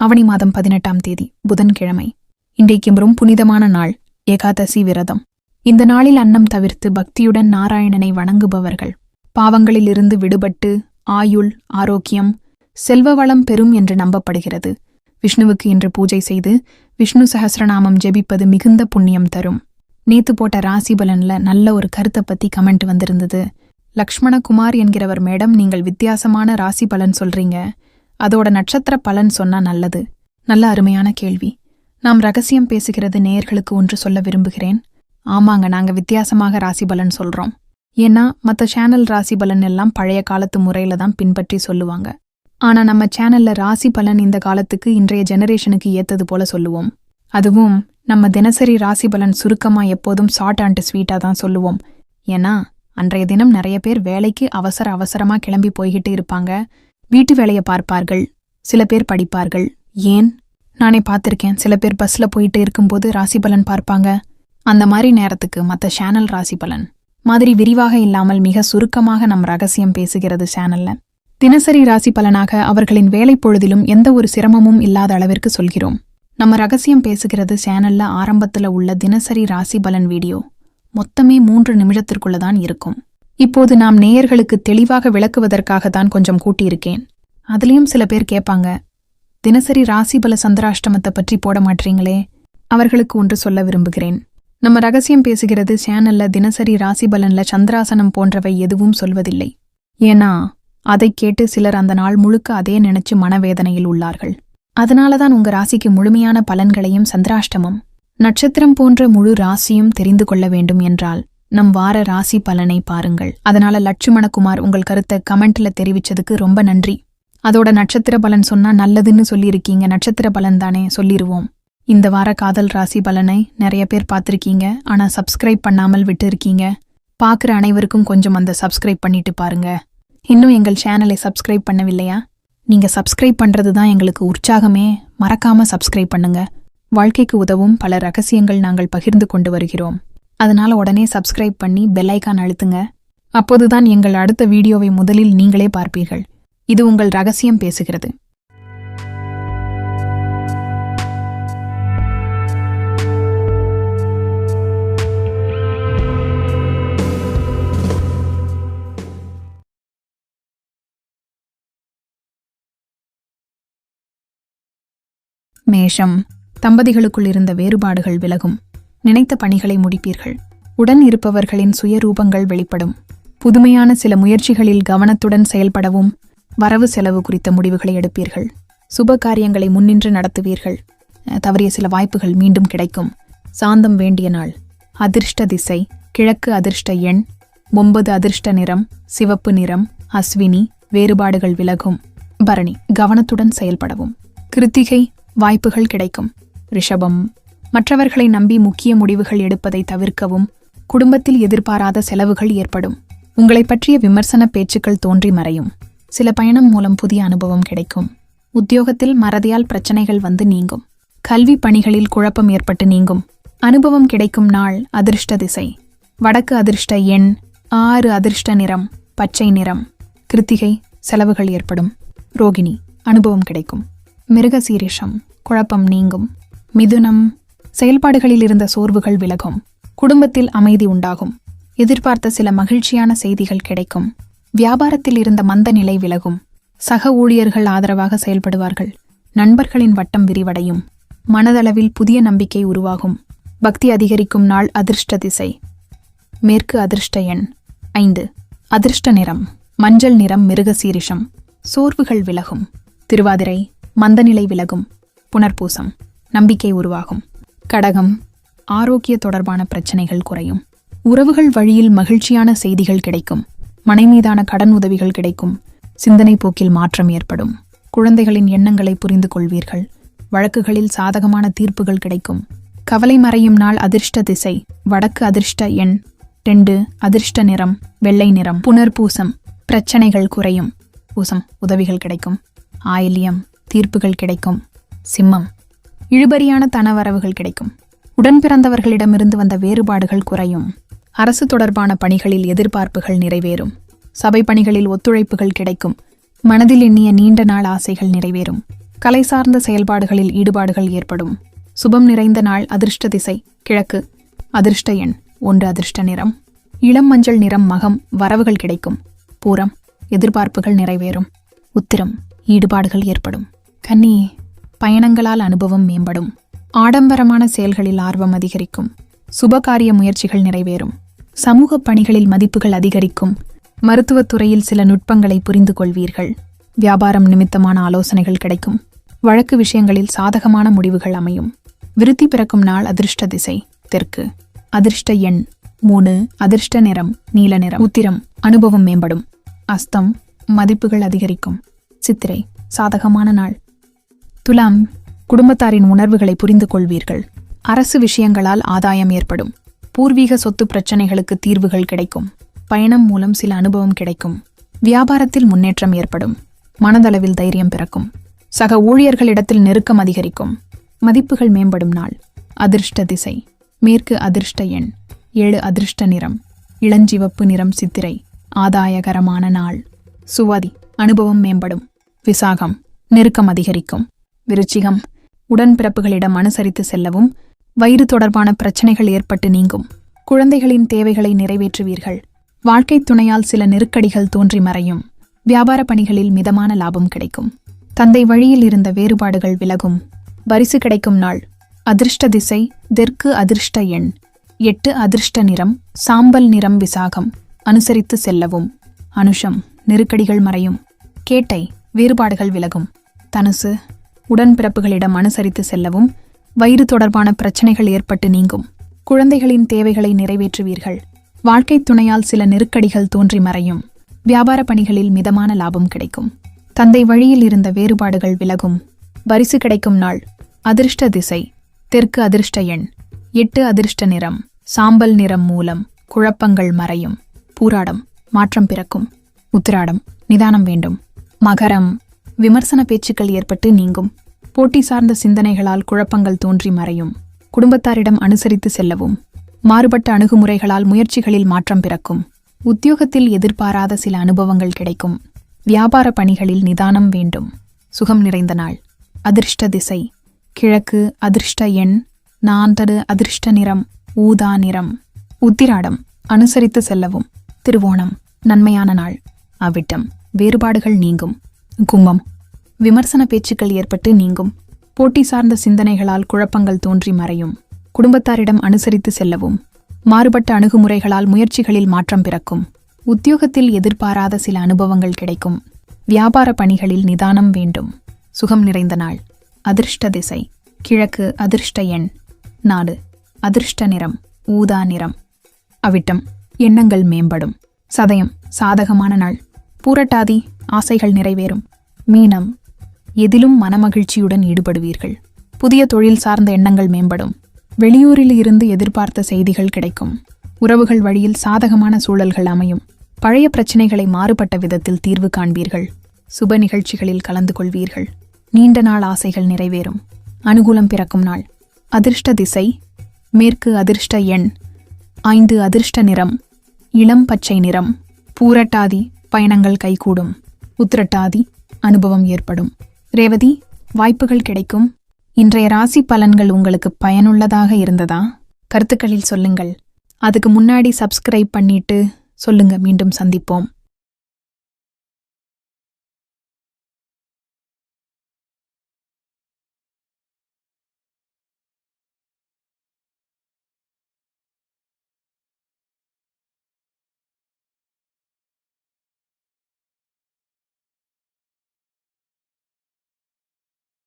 ஆவணி மாதம் பதினெட்டாம் தேதி புதன்கிழமை. இன்றைக்கு புனிதமான நாள் ஏகாதசி விரதம். இந்த நாளில் அன்னம் தவிர்த்து பக்தியுடன் நாராயணனை வணங்குபவர்கள். பாவங்களிலிருந்து விடுபட்டு ஆயுள் ஆரோக்கியம் செல்வ வளம் பெறும் என்று நம்பப்படுகிறது. விஷ்ணுவுக்கு இன்று பூஜை செய்து விஷ்ணு சஹஸ்ரநாமம் ஜெபிப்பது மிகுந்த புண்ணியம் தரும். நேத்து போட்ட ராசி பலன்ல நல்ல ஒரு கருத்தை பத்தி கமெண்ட் வந்திருந்தது. லக்ஷ்மணகுமார் என்கிறவர் மேடம் நீங்கள் வித்தியாசமான ராசி பலன் சொல்றீங்க. அதோட நட்சத்திர பலன் சொன்னா நல்லது. நல்ல அருமையான கேள்வி. நாம் ரகசியம் பேசுகிறது நேயர்களுக்கு ஒன்று சொல்ல விரும்புகிறேன். ஆமாங்க நாங்க வித்தியாசமாக ராசி பலன் சொல்றோம். ஏன்னா மத்த சேனல் ராசி பலன் எல்லாம் பழைய காலத்து முறையில தான் பின்பற்றி சொல்லுவாங்க. ஆனா நம்ம சேனல்ல ராசி பலன் இந்த காலத்துக்கு இன்றைய ஜெனரேஷனுக்கு ஏத்தது போல சொல்லுவோம். அதுவும் நம்ம தினசரி ராசி பலன் சுருக்கமா எப்போதும் ஷார்ட் அண்ட் ஸ்வீட்டா தான் சொல்லுவோம். ஏன்னா அன்றைய தினம் நிறைய பேர் வேலைக்கு அவசர அவசரமா கிளம்பி போய்கிட்டு இருப்பாங்க. வீட்டு வேலையை பார்ப்பார்கள். சில பேர் படிப்பார்கள். ஏன்? நானே பார்த்திருக்கேன். சில பேர் பஸ்ல போயிட்டு இருக்கும்போது ராசி பலன் பார்ப்பாங்க. அந்த மாதிரி நேரத்துக்கு மத்த சேனல் ராசி பலன். மாதிரி விரிவாக இல்லாமல் மிக சுருக்கமாக நம் ரகசியம் பேசுகிறது சேனல்ல தினசரி ராசி பலனாக அவர்களின் வேலை பொழுதிலும் எந்த ஒரு சிரமமும் இல்லாத அளவிற்கு சொல்கிறோம். நம்ம ரகசியம் பேசுகிறது சேனல்ல ஆரம்பத்துல உள்ள தினசரி ராசி பலன் வீடியோ. மொத்தமே மூன்று நிமிடத்திற்குள்ள தான் இருக்கும். இப்போது நாம் நேயர்களுக்கு தெளிவாக விளக்குவதற்காக தான் கொஞ்சம் கூட்டியிருக்கேன். அதுலயும் சில பேர் கேட்பாங்க தினசரி ராசிபல சந்திராஷ்டமத்தை பற்றி போட மாட்டீங்களே அவர்களுக்கு ஒன்று சொல்ல விரும்புகிறேன். நம்ம ரகசியம் பேசுகிறது சேனல்ல தினசரி ராசிபலன்ல சந்திராசனம் போன்றவை எதுவும் சொல்வதில்லை. ஏன்னா அதைக் கேட்டு சிலர் அந்த நாள் முழுக்க அதே நினைச்சு மனவேதனையில் உள்ளார்கள். அதனாலதான் உங்க ராசிக்கு முழுமையான பலன்களையும் சந்திராஷ்டமம் நட்சத்திரம் போன்ற முழு ராசியும் தெரிந்து கொள்ள வேண்டும் என்றால் நம் வார ராசி பலனை பாருங்கள். அதனால லட்சுமணகுமார் உங்கள் கருத்தை கமெண்ட்ல தெரிவிச்சதுக்கு ரொம்ப நன்றி. அதோட நட்சத்திர பலன் சொன்னா நல்லதுன்னு சொல்லியிருக்கீங்க. நட்சத்திர பலன் தானே சொல்லிருவோம். இந்த வார காதல் ராசி பலனை நிறைய பேர் பார்த்திருக்கீங்க. ஆனா சப்ஸ்கிரைப் பண்ணாமல் விட்டு இருக்கீங்க பாக்குற அனைவருக்கும் கொஞ்சம் அந்த சப்ஸ்கிரைப் பண்ணிட்டு பாருங்க. இன்னும் எங்கள் சேனலை சப்ஸ்கிரைப் பண்ணவில்லையா? நீங்க சப்ஸ்கிரைப் பண்றது தான் எங்களுக்கு உற்சாகமே. மறக்காம சப்ஸ்கிரைப் பண்ணுங்க. வாழ்க்கைக்கு உதவும் பல ரகசியங்கள் நாங்கள் பகிர்ந்து கொண்டு வருகிறோம். அதனால உடனே சப்ஸ்கிரைப் பண்ணி பெல்லைக்கான் அழுத்துங்க. அப்போதுதான் எங்கள் அடுத்த வீடியோவை முதலில் நீங்களே பார்ப்பீர்கள். இது உங்கள் ரகசியம் பேசுகிறது. மேஷம் தம்பதிகளுக்குள் இருந்த வேறுபாடுகள் விலகும். நினைத்த பணிகளை முடிப்பீர்கள். உடன் இருப்பவர்களின் சுயரூபங்கள் வெளிப்படும். புதுமையான சில முயற்சிகளில் கவனத்துடன் செயல்படவும் வரவு செலவு குறித்த முடிவுகளை எடுப்பீர்கள். சுப காரியங்களை முன்னின்று நடத்துவீர்கள். அஹ், தவறிய சில வாய்ப்புகள் மீண்டும் கிடைக்கும். சாந்தம் வேண்டிய நாள். அதிர்ஷ்ட திசை. கிழக்கு அதிர்ஷ்ட எண். ஒன்பது அதிர்ஷ்ட நிறம். சிவப்பு நிறம். அஸ்வினி. வேறுபாடுகள் விலகும். பரணி. கவனத்துடன் செயல்படவும். கிருத்திகை. வாய்ப்புகள் கிடைக்கும். ரிஷபம். மற்றவர்களை நம்பி முக்கிய முடிவுகள் எடுப்பதை தவிர்க்கவும் குடும்பத்தில் எதிர்பாராத செலவுகள் ஏற்படும். உங்களைப் பற்றிய விமர்சன பேச்சுக்கள் தோன்றி மறையும். சில பயணம் மூலம் புதிய அனுபவம் கிடைக்கும். உத்தியோகத்தில் மறதியால் பிரச்சனைகள் வந்து நீங்கும். கல்வி பணிகளில் குழப்பம் ஏற்பட்டு நீங்கும். அனுபவம் கிடைக்கும் நாள் அதிர்ஷ்ட திசை. வடக்கு அதிர்ஷ்ட எண் ஆறு அதிர்ஷ்ட நிறம் பச்சை நிறம். கிருத்திகை செலவுகள் ஏற்படும். ரோகிணி அனுபவம் கிடைக்கும். மிருகசீரிஷம் குழப்பம் நீங்கும். மிதுனம் செயல்பாடுகளில் இருந்த சோர்வுகள் விலகும். குடும்பத்தில் அமைதி உண்டாகும். எதிர்பார்த்த சில மகிழ்ச்சியான செய்திகள் கிடைக்கும். வியாபாரத்தில் இருந்த மந்த நிலை விலகும். சக ஊழியர்கள் ஆதரவாக செயல்படுவார்கள். நண்பர்களின் வட்டம் விரிவடையும். மனதளவில் புதிய நம்பிக்கை உருவாகும். பக்தி அதிகரிக்கும் நாள் அதிர்ஷ்ட திசை. மேற்கு அதிர்ஷ்ட எண். ஐந்து. அதிர்ஷ்ட நிறம். மஞ்சள் நிறம் மிருக சீரிஷம். சோர்வுகள் விலகும். திருவாதிரை. மந்தநிலை விலகும். புனர்பூசம். நம்பிக்கை உருவாகும். கடகம். ஆரோக்கிய தொடர்பான பிரச்சனைகள் குறையும். உறவுகள் வழியில் மகிழ்ச்சியான செய்திகள் கிடைக்கும். மனை மீதான கடன் உதவிகள் கிடைக்கும். சிந்தனை போக்கில் மாற்றம் ஏற்படும். குழந்தைகளின் எண்ணங்களை புரிந்து கொள்வீர்கள். வழக்குகளில் சாதகமான தீர்ப்புகள் கிடைக்கும். கவலை மறையும் நாள் அதிர்ஷ்ட திசை. வடக்கு அதிர்ஷ்ட எண். ரெண்டு அதிர்ஷ்ட நிறம். வெள்ளை நிறம். புனர்பூசம். பிரச்சனைகள் குறையும். பூசம் உதவிகள் கிடைக்கும். ஆயில்யம். தீர்ப்புகள் கிடைக்கும். சிம்மம். இழுபறியான தனவரவுகள் கிடைக்கும். உடன் பிறந்தவர்களிடமிருந்து வந்த வேறுபாடுகள் குறையும். அரசு தொடர்பான பணிகளில் எதிர்பார்ப்புகள் நிறைவேறும். சபை பணிகளில் ஒத்துழைப்புகள் கிடைக்கும். மனதில் எண்ணிய நீண்ட நாள் ஆசைகள் நிறைவேறும். கலை சார்ந்த செயல்பாடுகளில் ஈடுபாடுகள் ஏற்படும். சுபம் நிறைந்த நாள் அதிர்ஷ்ட திசை கிழக்கு அதிர்ஷ்ட எண் ஒன்று அதிர்ஷ்ட நிறம். இளம் மஞ்சள் நிறம் மகம் வரவுகள் கிடைக்கும். பூரம் எதிர்பார்ப்புகள் நிறைவேறும். உத்திரம் ஈடுபாடுகள் ஏற்படும். கன்னி பயணங்களால் அனுபவம் மேம்படும். ஆடம்பரமான செயல்களில் ஆர்வம் அதிகரிக்கும். சுபகாரிய முயற்சிகள் நிறைவேறும். சமூக பணிகளில் மதிப்புகள் அதிகரிக்கும். மருத்துவத்துறையில் சில நுட்பங்களை புரிந்து கொள்வீர்கள். வியாபாரம் நிமித்தமான ஆலோசனைகள் கிடைக்கும். வழக்கு விஷயங்களில் சாதகமான முடிவுகள் அமையும். விருத்தி பிறக்கும் நாள் அதிர்ஷ்ட திசை தெற்கு. அதிர்ஷ்ட எண் மூணு. அதிர்ஷ்ட நிறம் நீல நிறம். உத்திரம் அனுபவம் மேம்படும். அஸ்தம் மதிப்புகள் அதிகரிக்கும். சித்திரை சாதகமான நாள். துலாம் குடும்பத்தாரின் உணர்வுகளை புரிந்து கொள்வீர்கள் அரசு விஷயங்களால் ஆதாயம் ஏற்படும். பூர்வீக சொத்து பிரச்சனைகளுக்கு தீர்வுகள் கிடைக்கும். பயணம் மூலம் சில அனுபவம் கிடைக்கும். வியாபாரத்தில் முன்னேற்றம் ஏற்படும். மனதளவில் தைரியம் பிறக்கும். சக ஊழியர்களிடத்தில் நெருக்கம் அதிகரிக்கும். மதிப்புகள் மேம்படும் நாள். அதிர்ஷ்ட திசை. மேற்கு அதிர்ஷ்ட எண். ஏழு அதிர்ஷ்ட நிறம். இளஞ்சிவப்பு நிறம் சித்திரை. ஆதாயகரமான நாள். சுவாதி. அனுபவம் மேம்படும். விசாகம். நெருக்கம் அதிகரிக்கும். விருச்சிகம் உடன்பிறப்புகளிடம் அனுசரித்து செல்லவும் வயிறு தொடர்பான பிரச்சனைகள் ஏற்பட்டு நீங்கும். குழந்தைகளின் தேவைகளை நிறைவேற்றுவீர்கள். வாழ்க்கைத் துணையால் சில நெருக்கடிகள் தோன்றி மறையும். வியாபார பணிகளில் மிதமான லாபம் கிடைக்கும். தந்தை வழியில் இருந்த வேறுபாடுகள் விலகும். பரிசு கிடைக்கும் நாள். அதிர்ஷ்ட திசை தெற்கு அதிர்ஷ்ட எண். எட்டு அதிர்ஷ்ட நிறம் சாம்பல் நிறம் விசாகம். அனுசரித்து செல்லவும். அனுஷம் நெருக்கடிகள் மறையும். கேட்டை வேறுபாடுகள் விலகும். தனுசு உடன்பிறப்புகளிடம் அனுசரித்து செல்லவும் வயிறு தொடர்பான பிரச்சனைகள் ஏற்பட்டு நீங்கும். குழந்தைகளின் தேவைகளை நிறைவேற்றுவீர்கள். வாழ்க்கை துணையால் சில நெருக்கடிகள் தோன்றி மறையும். வியாபார பணிகளில் மிதமான லாபம் கிடைக்கும். தந்தை வழியில் இருந்த வேறுபாடுகள் விலகும். பரிசு கிடைக்கும் நாள். அதிர்ஷ்ட திசை. தெற்கு அதிர்ஷ்ட எண். எட்டு அதிர்ஷ்ட நிறம். சாம்பல் நிறம் மூலம் குழப்பங்கள் மறையும். பூராடம். மாற்றம் பிறக்கும். உத்திராடம். நிதானம் வேண்டும். மகரம். விமர்சன பேச்சுக்கள் ஏற்பட்டு நீங்கும். போட்டி சார்ந்த சிந்தனைகளால் குழப்பங்கள் தோன்றி மறையும். குடும்பத்தாரிடம் அனுசரித்து செல்லவும். மாறுபட்ட அணுகுமுறைகளால் முயற்சிகளில் மாற்றம் பிறக்கும். உத்தியோகத்தில் எதிர்பாராத சில அனுபவங்கள் கிடைக்கும். வியாபார பணிகளில் நிதானம் வேண்டும். சுகம் நிறைந்த நாள். அதிர்ஷ்ட திசை. கிழக்கு அதிர்ஷ்ட எண். நான்தடு அதிர்ஷ்ட நிறம். ஊதா நிறம். உத்திராடம். அனுசரித்து செல்லவும். திருவோணம். நன்மையான நாள். அவ்விட்டம். வேறுபாடுகள் நீங்கும். கும்பம். விமர்சன பேச்சுக்கள் ஏற்பட்டு நீங்கும். போட்டி சார்ந்த சிந்தனைகளால் குழப்பங்கள் தோன்றி மறையும். குடும்பத்தாரிடம் அனுசரித்து செல்லவும். மாறுபட்ட அணுகுமுறைகளால் முயற்சிகளில் மாற்றம் பிறக்கும். உத்தியோகத்தில் எதிர்பாராத சில அனுபவங்கள் கிடைக்கும். வியாபார பணிகளில் நிதானம் வேண்டும். சுகம் நிறைந்த நாள். அதிர்ஷ்ட திசை. கிழக்கு அதிர்ஷ்ட எண். நாடு அதிர்ஷ்ட நிறம். ஊதா நிறம். அவிட்டம். எண்ணங்கள் மேம்படும். சதயம். சாதகமான நாள். பூரட்டாதி. ஆசைகள் நிறைவேறும். மீனம் எதிலும் மனமகிழ்ச்சியுடன் ஈடுபடுவீர்கள். புதிய தொழில் சார்ந்த எண்ணங்கள் மேம்படும். வெளியூரில் இருந்து எதிர்பார்த்த செய்திகள் கிடைக்கும். உறவுகள் வழியில் சாதகமான சூழல்கள் அமையும். பழைய பிரச்சினைகளை மாறுபட்ட விதத்தில் தீர்வு காண்பீர்கள். சுப நிகழ்ச்சிகளில் கலந்து கொள்வீர்கள். நீண்ட நாள் ஆசைகள் நிறைவேறும். அனுகூலம் பிறக்கும் நாள். அதிர்ஷ்ட திசை மேற்கு அதிர்ஷ்ட எண் ஐந்து அதிர்ஷ்ட நிறம் இளம் பச்சை நிறம் பூரட்டாதி பயணங்கள் கைகூடும். உத்திரட்டாதி அனுபவம் ஏற்படும். ரேவதி வாய்ப்புகள் கிடைக்கும். இன்றைய ராசி பலன்கள் உங்களுக்கு பயனுள்ளதாக இருந்ததா? கருத்துக்களில் சொல்லுங்கள். அதுக்கு முன்னாடி சப்ஸ்கிரைப் பண்ணிட்டு சொல்லுங்க மீண்டும் சந்திப்போம்.